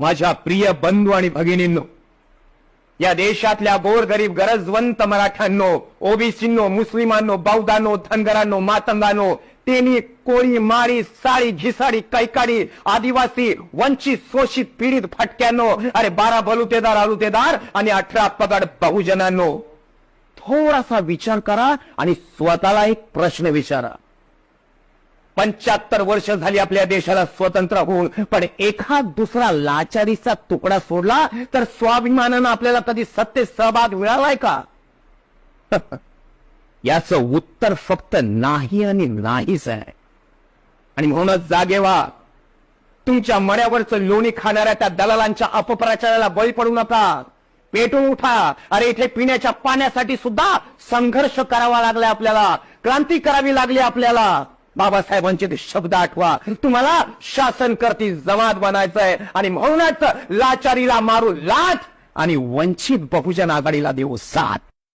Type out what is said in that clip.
माझ्या प्रिय बंधू आणि भगिनींनो या देशातल्या गोरगरीब गरजवंत मराठ्यांनो ओबीसींनो मुस्लिमांनो बौद्धांनो धनगरांनो मातंगांनो तेनी कोळी मारी साळी घिसाडी कैकाडी आदिवासी वंचित शोषित पीडित फटक्यांनो अरे बारा बलुतेदार आलुतेदार आणि अठरा पगड बहुजनांनो थोडासा विचार करा आणि स्वतःला एक प्रश्न विचारा. पंच्याहत्तर वर्ष झाली आपल्या देशाला स्वतंत्र होऊन. पण एखाद दुसरा लाचारीचा तुकडा सोडला तर स्वाभिमानानं आपल्याला कधी सत्तेत सहभाग मिळालाय का? याचं उत्तर फक्त नाही आणि नाहीच आहे. आणि म्हणूनच जागे तुमच्या मड्यावरचं लोणी खाणाऱ्या त्या दलालांच्या अपप्रचाराला बळी पडू नका. पेटून उठा. अरे इथे पिण्याच्या पाण्यासाठी सुद्धा संघर्ष करावा लागलाय आपल्याला. क्रांती करावी लागली आपल्याला. बाबासाहेबांचे ते शब्द आठवा. तुम्हाला शासन करती जमात बनायचंय आणि म्हणूनच लाचारीला मारू लाच आणि वंचित बहुजन आघाडीला देऊ साथ.